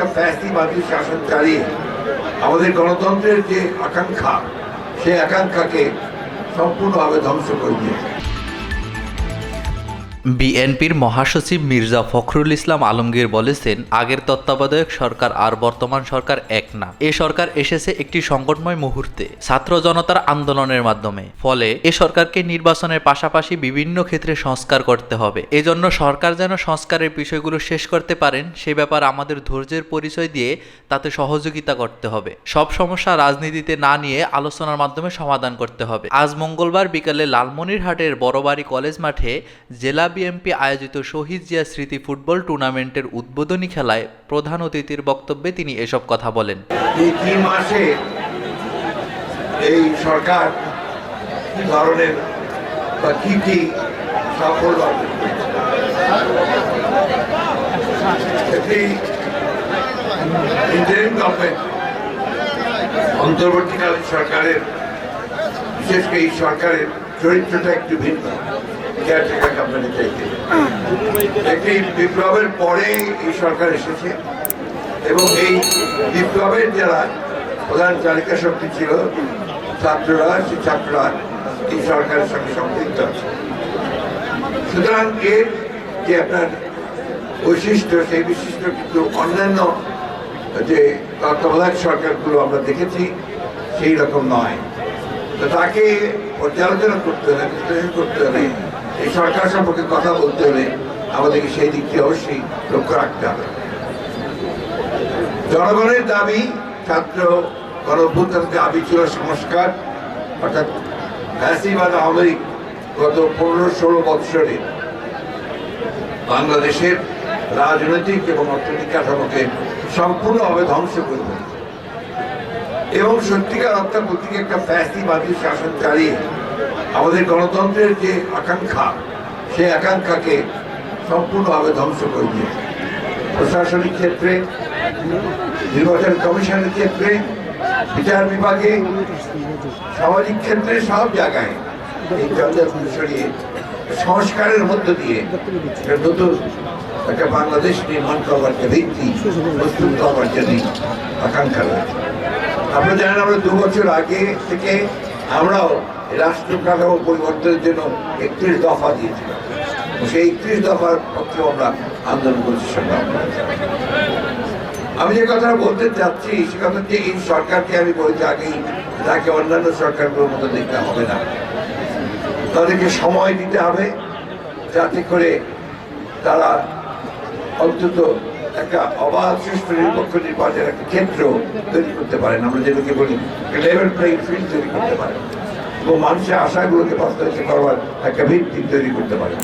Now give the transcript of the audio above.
একটা ফ্যাসিবাদী শাসন চালিয়ে আমাদের গণতন্ত্রের যে আকাঙ্ক্ষা সেই আকাঙ্ক্ষাকে সম্পূর্ণভাবে ধ্বংস করে দিয়েছে। বিএনপির মহাসচিব মির্জা ফখরুল ইসলাম আলমগীর বলেছেন, আগের তত্ত্বাবধায়ক সরকার আর বর্তমান সরকার এক না। এ সরকার এসেছে একটি সংকটময় মুহূর্তে, ছাত্র জনতার আন্দোলনের মাধ্যমে। ফলে এ সরকারকে নির্বাচনের পাশাপাশি বিভিন্ন ক্ষেত্রে সংস্কার করতে হবে। এজন্য সরকার যেন সংস্কারের বিষয়গুলো শেষ করতে পারেন, সে ব্যাপার আমাদের ধৈর্যের পরিচয় দিয়ে তাতে সহযোগিতা করতে হবে। সব সমস্যা রাজনীতিতে না নিয়ে আলোচনার মাধ্যমে সমাধান করতে হবে। আজ মঙ্গলবার বিকালে লালমনিরহাটের বড়বাড়ি কলেজ মাঠে জেলা বিএমপি আয়োজিত শহীদ জিয়া স্মৃতি ফুটবল টুর্নামেন্টের উদ্বোধনী খেলায় প্রধান অতিথির বক্তব্যে তিনি এসব কথা বলেন। এই মাসে এই সরকার কি ধরনের বা কি কি সাফল্য অন্তর্বর্তীকালীন সরকারের, বিশেষ করে এই সরকারের চরিত্রটা একটু ভিন্ন। কেয়ারটেকার কোম্পানি চাইতে একটি বিপ্লবের পরে এই সরকার এসেছে এবং এই বিপ্লবের যারা প্রধান চালিকা শক্তি ছিল, ছাত্ররা, সেই ছাত্ররা এই সরকারের সঙ্গে সম্পৃক্ত আছে। সুতরাং এর যে আপনার বৈশিষ্ট্য, সেই বিশিষ্ট কিন্তু অন্যান্য যে তত্ত্বাবধায়ক সরকারগুলো আমরা দেখেছি, সেই রকম নয়। তো তাকে পর্যালোচনা করতে হলে বিশ্লেষণ করতে হলে এই সরকার সম্পর্কে কথা বলতে হলে আমাদেরকে সেই দিকটি অবশ্যই লক্ষ্য রাখতে হবে। জনগণের দাবি ছাত্র গণভ্যুত্থানের দাবি ছিল সংস্কার, অর্থাৎ ফ্যাসিবাদ আওয়ামী গত পনেরো ষোলো বৎসরে বাংলাদেশের রাজনৈতিক এবং অর্থনৈতিক কাঠামোকে সম্পূর্ণভাবে ধ্বংস করে এবং সত্যিকার অর্থাৎ গিয়ে একটা ফ্যাসিবাদী শাসন চালিয়ে আমাদের গণতন্ত্রের যে আকাঙ্ক্ষা, সেই আকাঙ্ক্ষাকে সম্পূর্ণভাবে ধ্বংস করে দিয়েছে। প্রশাসনিক ক্ষেত্রে, নির্বাচন কমিশনের ক্ষেত্রে, বিচার বিভাগে, সামাজিক ক্ষেত্রে, সব জায়গায় এই জঞ্জাল সরিয়ে সংস্কারের মধ্য দিয়ে নতুন একটা বাংলাদেশ নির্মাণ করবার যে ভিত্তি, প্রস্তুত করবার জন্য আকাঙ্ক্ষা রয়েছে। আপনারা জানেন, আমরা দু বছর আগে থেকে আমরাও এই রাষ্ট্র কাঠামো পরিবর্তনের জন্য একত্রিশ দফা দিয়েছিলাম সেই একত্রিশ দফার পক্ষে আমরা আন্দোলন করছি সংগ্রাম আমি যে কথা বলতে চাচ্ছি, সে কথা হচ্ছে এই সরকারকে আমি বলছি আগেই তাকে অন্যান্য সরকারগুলোর মতো দেখতে হবে না। তাদেরকে সময় দিতে হবে যাতে করে তারা অন্তত একটা অবাধ, সুষ্ঠু, নিরপেক্ষ নির্বাচনের একটা ক্ষেত্র তৈরি করতে পারেন। আমরা যেটাকে বলি লেভেল প্লেইং ফিল্ড তৈরি করতে পারেন। এবং মানুষের আশাগুলোকে বাস্তবায়িত করবার একটা ভিত্তি তৈরি করতে পারেন